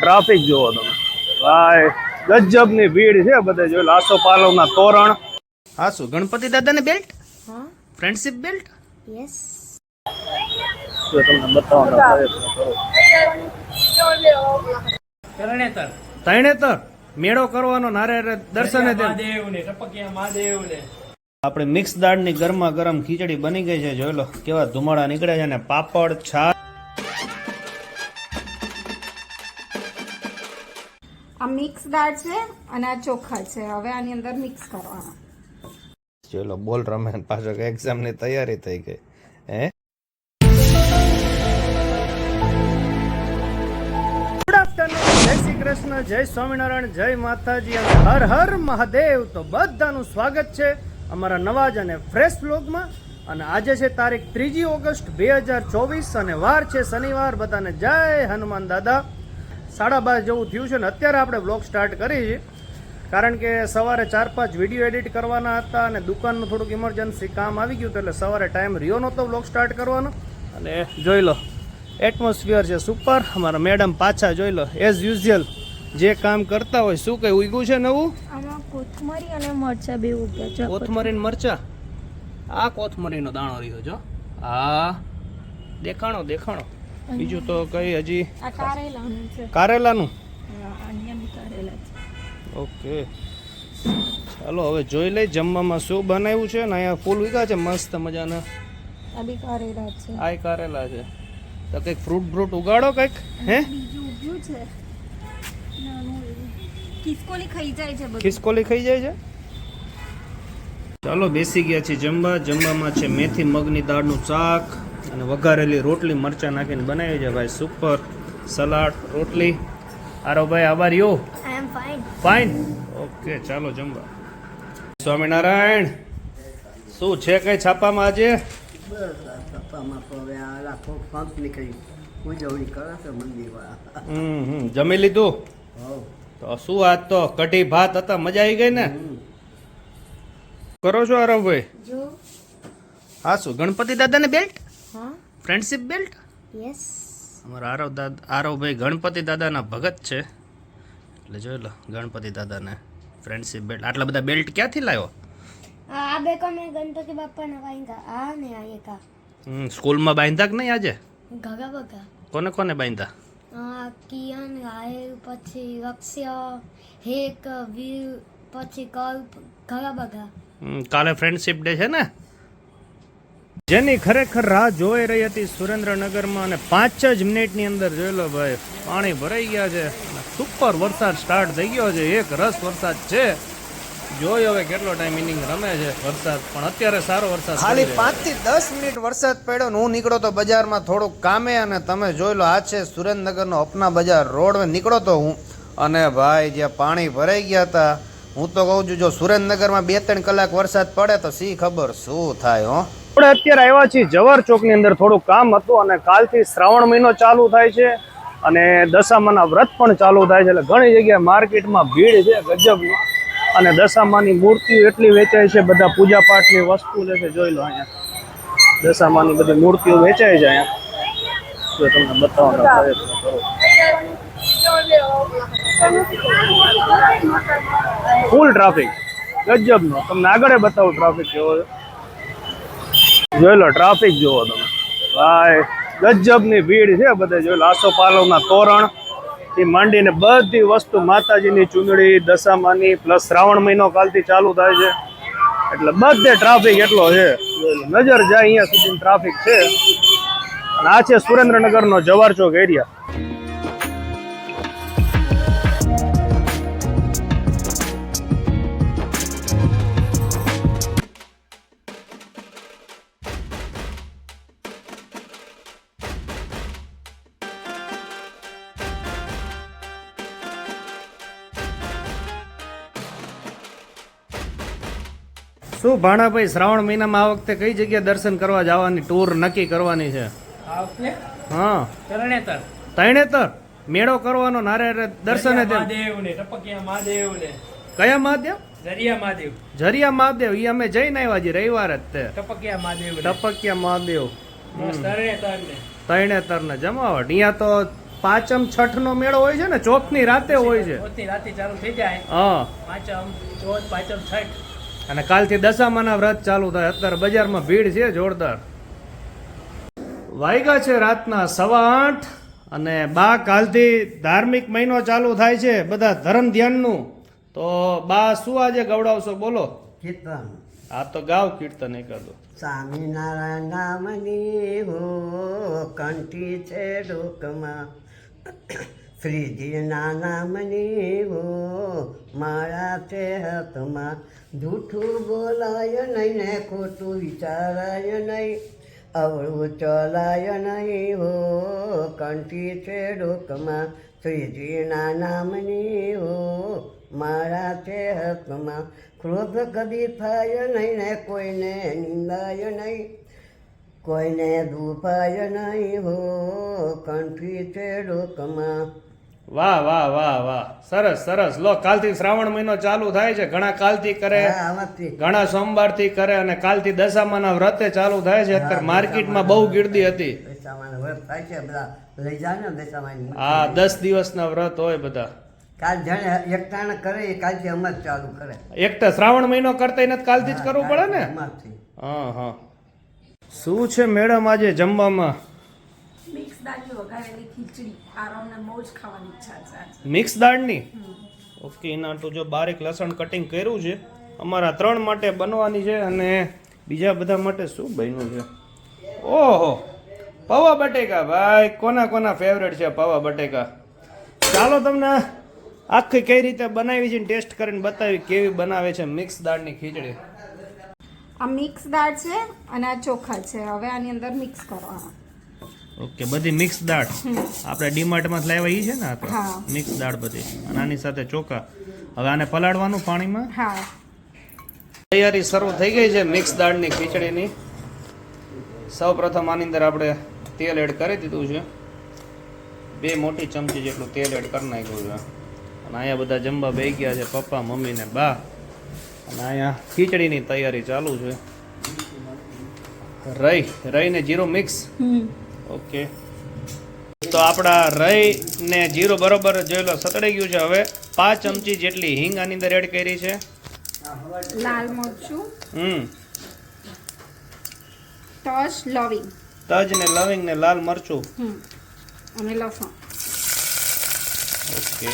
Traffic જોવો તમે. ભાઈ ગજબની ભીડ છે બધે જો લાસો પાલવના તોરણ. હા શું ગણપતિ દાદાને બેલ્ટ ફ્રેન્ડશિપ બેલ્ટ યસ તો તમને બતાવવાનો પ્રયત્ન કરું. તરણેતર. મેળો કરવાનો નારે દર્શને દે. આપણે મિક્સ દાળની ગરમા ગરમ ખીચડી બની ગઈ છે જોઈ લો કેવા ધુમાડા નીકળે છે અને પાપડ છાશ. મિક્સ દાળ છે અને આ ચોખા છે. હવે આની અંદર મિક્સ કરવાના. ચલો બોલ રમે ને પાછો એક્ઝામની તૈયારી થઈ ગઈ? હે? ગુડ આફ્ટરનૂન જય શ્રી કૃષ્ણ જય સ્વામિનારાયણ જય માતાજી અને હર હર મહાદેવ. તો બધાનું સ્વાગત છે અમારા નવા જ અને ફ્રેશ બ્લોગમાં અને આજે છે તારીખ ત્રીજી ઓગસ્ટ બે હજાર ચોવીસ અને વાર છે શનિવાર. બધાને જય હનુમાન દાદા. સાડા બાર જેવું થયું છે ને અત્યારે આપણે બ્લોગ સ્ટાર્ટ કરી છે. કારણ કે સવારે ચાર પાંચ વીડિયો એડિટ કરવાના હતા અને દુકાનનું થોડુંક ઇમરજન્સી કામ આવી ગયું એટલે સવારે ટાઈમ રહ્યો નહોતો બ્લોગ સ્ટાર્ટ કરવાનો. અને જોઈ લો એટમોસ્ફિયર છે સુપર અમારા મેડમ પાછા જોઈ લો એઝ યુઝ્યુઅલ જે કામ કરતા હોય શું કઈ ઉગ્યું છે નવું? આમાં કોથમરી અને મરચા બે ઉગ્યા છે. કોથમરીન મરચા? આ કોથમરીનો દાણો રહ્યો જો આ દેખાણો દેખાણો. બીજું તો કઈ હજી? કારેલાનું ઓકે. ચાલો હવે જોઈ લઈ જમવામાં શું બનાવ્યું છે ને અહીંયા ફૂલ ઉગ્યા છે મસ્ત મજાના. આ કારેલા છે. તો કંઈક ફ્રૂટ બ્રૂટ ઉગાડો કંઈક હે? ખિસકોલી ખાઈ જાય છે ખિસકોલી ખાઈ જાય છે? ચાલો બેસી ગયા છીએ જમવા. જમવામાં છે મેથી મગની દાળનું શાક. અને વઘારેલી રોટલી મરચાં નાખીને બનાવી છે ભાઈ. સુપર સલાડ રોટલી. આરો ભાઈ આભાર. યુ. ફાઇન ફાઇન ઓકે ચાલો જમવા. સ્વામિનારાયણ શું છે કઈ છાપામાં આજે? પપ્પામાં તો હવે આ લાખો પંપ નીકળી ઉજવણી કરે છે મંદિરવાળા હમ હમ. જમી લીધું? તો શું આજ તો કઢી ભાત હતા મજા આવી ગઈ ને? કરો છો આરવભાઈ? જો. હા શું? ગણપતિ દાદાને બેલ્ટ ફ્રેન્ડશિપ બેલ્ટ યસ અમારા આરવ દાદા આરવભાઈ ગણપતિ દાદાના ભગત છે. એટલે જોઈ લો ગણપતિ દાદાને ફ્રેન્ડશિપ બેલ્ટ આટલા બધા બેલ્ટ ક્યાંથી લાવ્યો? આ બે કો મેં ગણપતિ બાપાને વાંગા આ ને આ એક આ. સ્કૂલમાં બાંધ્યા કે નહીં આજે? ગગા બગા કોને કોને બાંધ્યા? આ કિયન રાહેલ પછી રક્ષ્ય હેક વીર પછી કલ્પ ગગા બગા કાલે ફ્રેન્ડશિપ ડે છે ને? જેની ખરેખર રાહ જોઈ રહી હતી સુરેન્દ્રનગરમાં અને પાંચ જ મિનિટની અંદર જોઈ લો ભાઈ પાણી ભરાઈ ગયા છે સુપર વરસાદ સ્ટાર્ટ થઈ ગયો છે. એક રસ વરસાદ છે. જોઈ હવે કેટલો ટાઈમ ઇનિંગ રમે છે વરસાદ પણ અત્યારે સારો વરસાદ ખાલી પાંચથી દસ મિનિટ વરસાદ પડ્યો ને હું નીકળો તો બજારમાં થોડુંક કામે અને તમે જોઈ લો આ છે સુરેન્દ્રનગરનો અપના બજાર રોડ. નીકળો તો હું. અને ભાઈ જ્યાં પાણી ભરાઈ ગયા હતા હું તો કહું છું જો સુરેન્દ્રનગરમાં બે ત્રણ કલાક વરસાદ પડે તો સી ખબર શું થાય હો? આપણે અત્યારે આવ્યા છીએ જવાર ચોકની અંદર. થોડું કામ હતું અને કાલથી શ્રાવણ મહિનો ચાલુ થાય છે અને દશામાના વ્રત પણ ચાલુ થાય છે. એટલે ઘણી જગ્યાએ માર્કેટમાં ભીડ છે ગજબની અને દશામાની મૂર્તિઓ એટલી વેચાય છે, બધા પૂજા પાઠની વસ્તુ જે છે જોઈ લો અહીંયા. દશામાની બધી મૂર્તિઓ વેચાય છે અહીંયા. જો તમને બતાવવાનો પ્રયત્ન કરું. ફૂલ ટ્રાફિક ગજબનો. તમને આગળ બતાવું ટ્રાફિક કેવો છે. જોઈ લો ટ્રાફિક જુઓ તમે. ભાઈ, ગજબની ભીડ છે બધે જોઈ લો આસો પાલવના તોરણથી માંડીને બધી વસ્તુ માતાજીની ચૂંદડી, દશામાની પ્લસ શ્રાવણ મહિનો કાલથી ચાલુ થાય છે. એટલે બધે ટ્રાફિક એટલો છે. નજર જાય અહીંયા સુધી ટ્રાફિક છે. અને આ છે સુરેન્દ્રનગરનો જવાર ચોક એરિયા શું ભાણાભાઈ શ્રાવણ મહિનામાં આ વખતે કઈ જગ્યા દર્શન કરવા જવાની ટૂર નક્કી કરવાની છે? હા. તરણેતર. તરણેતર? મેળો કરવાનો નારે દર્શને ને ને કયા મહાદેવ? દરિયા મહાદેવ. જરિયા મહાદેવ. ઈ અમે જઈને આવ્યા છીએ રવિવાર જ તે. ટપકિયા મહાદેવ ને ટપકિયા મહાદેવ. તરણેતર ને જમાવટ. અહીંયા તો પાંચમ છઠ નો મેળો હોય છે ને ચોથની રાતે હોય છે. ચોથી રાતે ચાલુ થઈ જાય. હા. પાંચમ ચોથ પાંચમ છઠ. અને કાલથી દશામાના વ્રત ચાલુ થાય. અત્યારે બજારમાં ભીડ છે જોરદાર. વાયગા છે રાતના સવા આઠ અને બા કાલથી ધાર્મિક મહિનો ચાલુ થાય છે બધા ધર્મ ધ્યાનનું. તો બા શું આજે ગવડાવશો? બોલો. કીર્તન. આ તો ગાવ કીર્તન એકાદું સ્વામિનારાયણ નામની હો કંઠી છે ડોકમાં શ્રીજીના નામની હો મારા છે હાથમાં જૂઠું બોલાય નહીં, ને ખોટું વિચારાય નહીં, અવળું ચલાય નહીં હો કંઠી છે ડોકમાં શ્રીજીના નામની હો મારા છે હાથમાં ક્રોધ કદી થાય નહીં, ને કોઈને નિંદાય નહીં. કોઈને દુપાય નહીં હો કંઠી છે ડોકમાં. વાહ વાહ વાહ વાહ. સરસ સરસ. લો કાલથી શ્રાવણ મહિનો ચાલુ થાય છે. ઘણા કાલથી કરે હા, ઘણા સોમવારથી કરે અને કાલથી દશામાના વ્રતે ચાલુ થાય છે. અત્યારે માર્કેટમાં બહુ ગીર્દી હતી. આ દસ દિવસના વ્રત હોય બધા. કાલ જાણે એકટાણ કરે એ કાલથી અમર ચાલુ કરે. એક તો શ્રાવણ મહિનો કરતા નથી કાલથી જ કરવું પડે ને? હા હા. શું છે મેડમ આજે જમવામાં? મિક્સ દાળની વઘારેલી ખીચડી. આરામને મોજ ખાવાની ઈચ્છા છે આજે. મિક્સ દાળની? ઓકે એના તો જો બારીક લસણ કટિંગ કર્યું છે. અમારા ત્રણ માટે બનવાની છે અને બીજા બધા માટે શું બન્યું છે? ઓહો પૌવા બટેકા ભાઈ કોના કોના ફેવરેટ છે પૌવા બટેકા? ચાલો તમને આખી કઈ રીતે બનાવી છે ટેસ્ટ કરીને બતાવી કેવી બનાવે છે મિક્સ દાળની ખીચડી. આ મિક્સ દાળ છે અને આ ચોખા છે. હવે આની અંદર મિક્સ કરવાના. ઓકે બધી મિક્સ દાળ. આપણે ડીમાર્ટમાં લાવ્યા ઈ છે ને આ તો? મિક્સ દાળ બધી. અને આની સાથે ચોખા. હવે આને પલાળવાનું પાણીમાં? હા. તૈયારી શરૂ થઈ ગઈ છે મિક્સ દાળની ખીચડીની. સૌ પ્રથમ આની અંદર આપણે તેલ એડ કરી દીધું છે. બે મોટી ચમચી જેટલું તેલ એડ કરી નાખ્યું છે. અને અહીંયા બધા જમવા બેસી ગયા છે પપ્પા મમ્મી ને બા. અને અહીંયા ખીચડીની તૈયારી ચાલુ છે. રઈ રઈ ને જીરો મિક્સ ઓકે. તો આપણા રઈ ને જીરો બરોબર જોઈ લો સતડાઈ ગયું છે. હવે પાંચ ચમચી જેટલી હિંગ આની અંદર એડ કરી છે. લાલ મરચું. હમ. તજ લવિંગ. તજ ને લવિંગ ને લાલ મરચું. હમ. અને લસણ. ઓકે.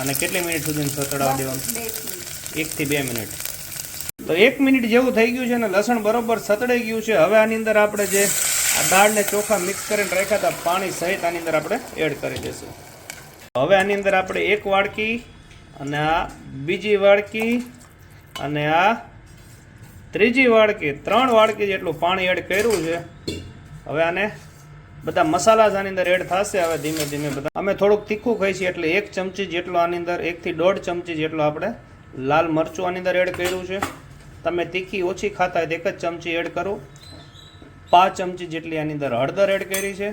અને કેટલી મિનિટ સુધી સતડાવા દેવાનું? એક થી બે મિનિટ. તો એક મિનિટ જેવું થઈ ગયું છે ને લસણ બરોબર સતડાઈ ગયું છે. હવે આની અંદર આપણે જે આ દાળને ચોખા મિક્સ કરીને રાખ્યા હતા, પાણી સહિત આની અંદર આપણે એડ કરી દઈશું. હવે આની અંદર આપણે એક વાડકી અને આ બીજી વાડકી અને આ ત્રીજી વાડકી, ત્રણ વાડકી જેટલું પાણી એડ કર્યું છે. હવે આને બધા મસાલા આની અંદર એડ થશે. હવે ધીમે ધીમે બધા અમે થોડુંક તીખું ખાઈ એટલે એક ચમચી જેટલો આની અંદર એકથી દોઢ ચમચી જેટલો આપણે લાલ મરચું આની અંદર એડ કર્યું છે. તમે તીખી ઓછી ખાતા હોય તો એક જ ચમચી એડ કરો. પાંચ ચમચી જેટલી આની અંદર હળદર એડ કરી છે.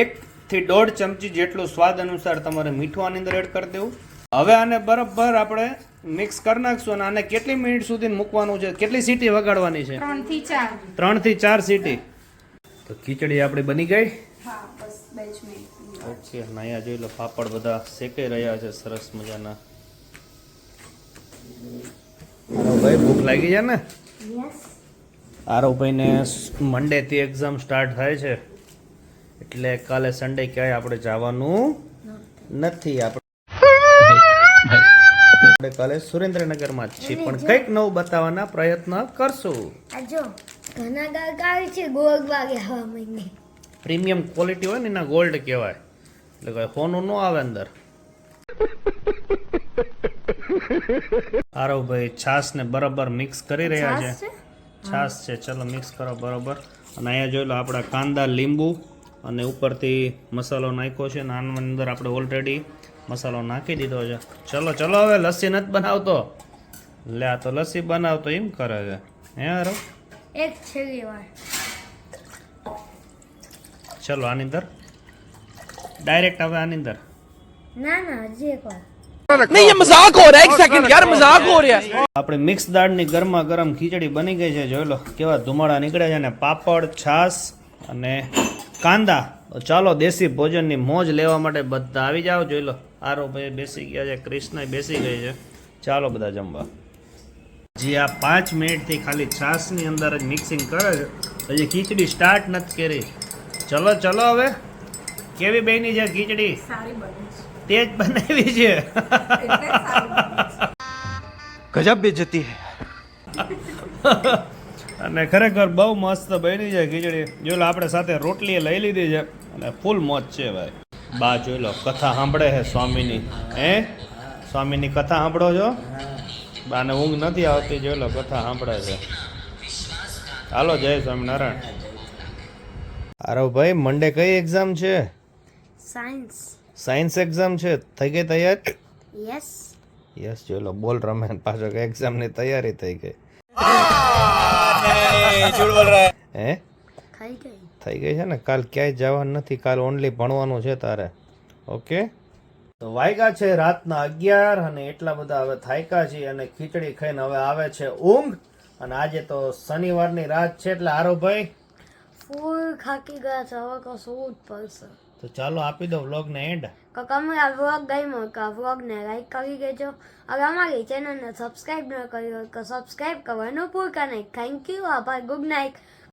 એકથી દોઢ ચમચી જેટલું સ્વાદ અનુસાર તમારે મીઠું આની અંદર એડ કરી દેવું. હવે આને બરાબર આપણે મિક્સ કરી નાખશું અને આને કેટલી મિનિટ સુધી મૂકવાનું છે? કેટલી સીટી વગાડવાની છે? ત્રણથી ચાર. ત્રણથી ચાર સીટી. તો ખીચડી આપણી બની ગઈ? ઓકે અહીંયા જોઈ લો પાપડ બધા શેકાઈ રહ્યા છે. સરસ મજાના. આરવભાઈ ભૂખ લાગી છે ને? યસ આરવભાઈને મંડેથી એક્ઝામ સ્ટાર્ટ થાય છે. એટલે કાલે સન્ડે ક્યાંય આપણે જવાનું નથી. આપણે કાલે સુરેન્દ્રનગરમાં જ છીએ પણ કંઈક નવું બતાવવાના પ્રયત્ન કરશું. જો ઘણા ગાયક આવે છે ગોળ વાગે હવા મહિને. પ્રીમિયમ ક્વોલિટી હોય ને એના ગોલ્ડ કહેવાય. એટલે કોઈ સોનું ન આવે અંદર. આરવભાઈ છાસ ને બરાબર મિક્સ કરી રહ્યા છે છાશ છે? છાસ છે. ચલો મિક્સ કરો બરાબર. અને અહીંયા જોઈ લો આપણા કાંદા લીંબુ અને ઉપરથી મસાલો નાખ્યો છે. અને આની અંદર આપણે ઓલરેડી મસાલો નાખી દીધો છે. ચલો ચલો હવે લસ્સી નથી બનાવતો. લે આ તો લસ્સી બનાવતો એમ કરે છે. હે આરવ? એક છેલ્લી વાર. ચલો આની અંદર. ડાયરેક્ટ હવે આની અંદર. ના ના હજી એક વાર नहीं ये मजाक हो रहा है एक सेकंड यार मजाक हो रहा है આપણે મિક્સ દાળની ગરમા ગરમ ખીચડી બની ગઈ છે જોઈ લો કેવા ધુમાડા નીકળે છે અને પાપડ છાશ અને કાંદા તો ચાલો દેશી ભોજનની મોજ લેવા માટે બધા આવી જાઓ જોઈ લો આરો ભાઈ બેસી ગયા છે કૃષ્ણ બેસી ગઈ છે ચાલો બધા જમવા જે આ પાંચ મિનિટથી ખાલી છાશની અંદર જ મિક્સિંગ કરે છે હજી ખીચડી સ્ટાર્ટ નથી કરી ચલો ચલો હવે કેવી બની છે ખીચડી સારી બને છે તે જ બનાવી છે. ગજબ બે જતી અને ખરેખર બહુ મસ્ત બની છે ખીચડી. જોઈ લો આપણે સાથે રોટલી લઈ લીધી છે અને ફૂલ મોજ છે ભાઈ. બા જોઈ લો કથા સાંભળે છે સ્વામીની. હે? સ્વામીની કથા સાંભળો છો? બાને ઊંઘ નથી આવતી જોઈ લો કથા સાંભળે છે. હાલો જય સ્વામિનારાયણ. આરવ ભાઈ મંડે કઈ એક્ઝામ છે? સાયન્સ સાયન્સ એક્ઝામ છે? થઈ ગઈ તૈયાર? યસ યસ ચલો બોલ રમે પાછો કે એક્ઝામની તૈયારી થઈ ગઈ. હે? થઈ ગઈ. છે ને? કાલ ક્યાંય જવાનું નથી કાલ ઓનલી ભણવાનું છે તારે. ઓકે તો વાયગા છે રાતના અગિયાર અને એટલા બધા હવે થાયકા છે અને ખીચડી ખાઈને હવે આવે છે ઊંઘ. અને આજે તો શનિવારની રાત છે એટલે આરો ભાઈ. ફૂલ ખાકી ગયા છે હવે કશું જ પડશે. તો ચાલો આપી દો વ્લોગને એન્ડ તમે આ વ્લોગ ગમ્યો કે આ વ્લોગને લાઈક કરી દેજો. હવે અમારી ચેનલને સબસ્ક્રાઈબ ન કરી હોય તો સબસ્ક્રાઈબ કરવાનું ભૂલતા નહીં. થેન્ક યુ આભાર. Good night